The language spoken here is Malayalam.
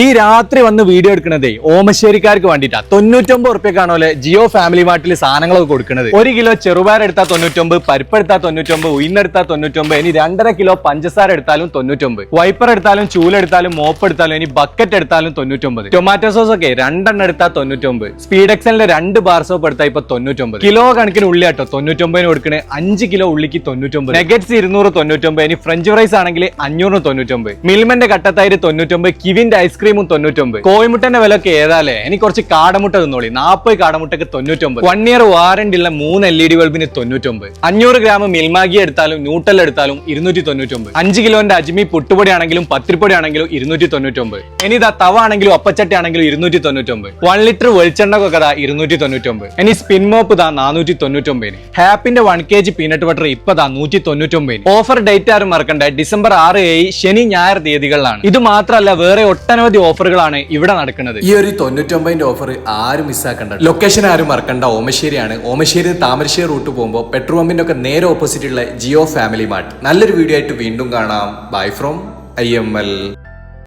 ഈ രാത്രി വന്ന് വീഡിയോ എടുക്കണതേ ഓമശ്ശേരിക്കാർക്ക് വേണ്ടിയിട്ടാ. തൊണ്ണൂറ്റൊമ്പത് ഉറുപ്പ്യക്കാണോലെ ജിയോ ഫാമിലി മാർട്ടിൽ സാധനങ്ങളൊക്കെ കൊടുക്കുന്നത് ഒരു കിലോ ചെറുപയർ എടുത്താൽ തൊണ്ണൂറ്റൊമ്പത് പരിപ്പ് എടുത്താൽ തൊണ്ണൂറ്റൊമ്പത് ഉയിന്നെടുത്താൽ തൊണ്ണൂറ്റൊമ്പത് ഇനി രണ്ടര കിലോ പഞ്ചസാര എടുത്താലും തൊണ്ണൂറ്റൊമ്പത്. വൈപ്പർ എടുത്താലും ചൂലെടുത്താലും മോപ്പ് എടുത്താലും ഇനി ബക്കറ്റ് എടുത്താലും തൊണ്ണൂറ്റൊമ്പത്. ടൊമാറ്റോ സോസ് ഒക്കെ രണ്ടെണ്ണം എടുത്താൽ തൊണ്ണൂറ്റൊമ്പത്. സ്പീഡ് എക്സലിന്റെ രണ്ട് ബാർ സോപ്പ് എടുത്താൽ ഇപ്പൊ തൊണ്ണൂറ്റൊമ്പത്. കിലോ കണക്കിന് ഉള്ളി കേട്ടോ തൊണ്ണൂറ്റൊമ്പതിന് കൊടുക്കണേ അഞ്ച് കിലോ ഉള്ളിക്ക് തൊണ്ണൂറ്റൊമ്പത്. നെഗറ്റ്സ് ഇരുന്നൂറ് തൊണ്ണൂറ്റൊമ്പത് ഇനി ഫ്രഞ്ച് ഫ്രൈസ് ആണെങ്കിൽ അഞ്ഞൂറ് തൊണ്ണൂറ്റൊമ്പത്. മിൽമന്റെ കട്ടത്തൈര് തൊണ്ണൂറ്റൊമ്പത് കിവിന്റെ ഐസ്ക്രീമും തൊണ്ണൂറ്റൊമ്പത്. കോഴിമുട്ടന്റെ വില ഒക്കെ ഏതാലേ? എനിക്ക് കുറച്ച് കാടമുട്ട തിന്നോളി. നാൽപ്പത് കാടമുട്ടക്ക് തൊണ്ണൂറ്റൊമ്പത്. വൺ ഇയർ വാറന്റി ഉള്ള മൂന്ന് എൽ ഇ ഡി ബൾബിന് തൊണ്ണൂറ്റൊമ്പത്. അഞ്ഞൂറ് ഗ്രാം മിൽമാഗി എടുത്താലും ന്യൂട്ടൽ എടുത്താലും ഇരുന്നൂറ്റി തൊണ്ണൂറ്റൊമ്പത് അഞ്ച് കിലോന്റെ അജ്മി പുട്ടുപൊടി ആണെങ്കിലും പത്തിരിപ്പൊടി ആണെങ്കിലും ഇരുന്നൂറ്റി തൊണ്ണൂറ്റൊമ്പത് ഇനി ഇതാ തവ ആണെങ്കിലും ഒപ്പച്ചട്ടി ആണെങ്കിലും ഇരുന്നൂറ്റി തൊണ്ണൂറ്റൊമ്പത് വൺ ലിറ്റർ വെളിച്ചെണ്ണക്കൊക്കെ ദാ ഇരുന്നൂറ്റി തൊണ്ണൂറ്റൊമ്പത് ഇനി സ്പിൻ മോപ്പ് താ നാനൂറ്റി തൊണ്ണൂറ്റൊമ്പതിന് ഹാപ്പിന്റെ one K G peanut butter ഇപ്പൊ താ നൂറ്റി തൊണ്ണൂറ്റൊമ്പതിന് ഓഫർ ഡേറ്റ് ആരും മറക്കണ്ട. ഡിസംബർ ആറ് ഏഴ് ശനി ഞായർ തീയതികളിലാണ്. ഇത് മാത്രമല്ല വേറെ ഒട്ടനവധി ഓഫറുകളാണ് ഇവിടെ നടക്കുന്നത്. ഈ ഒരു തൊണ്ണൂറ്റൊമ്പതിന്റെ ഓഫർ ആരും മിസ്സാക്കണ്ട. ലൊക്കേഷൻ ആരും മറക്കണ്ട. ഓമശ്ശേരിയാണ്. ഓമശ്ശേരി താമരശ്ശേരി റൂട്ട് പോകുമ്പോൾ പെട്രോൾ പമ്പിന്റെ ഒക്കെ നേരെ ഓപ്പോസിറ്റ് ഉള്ള ജിയോ ഫാമിലി മാർട്ട് നല്ലൊരു വീഡിയോ ആയിട്ട് വീണ്ടും കാണാം. Bye from I M L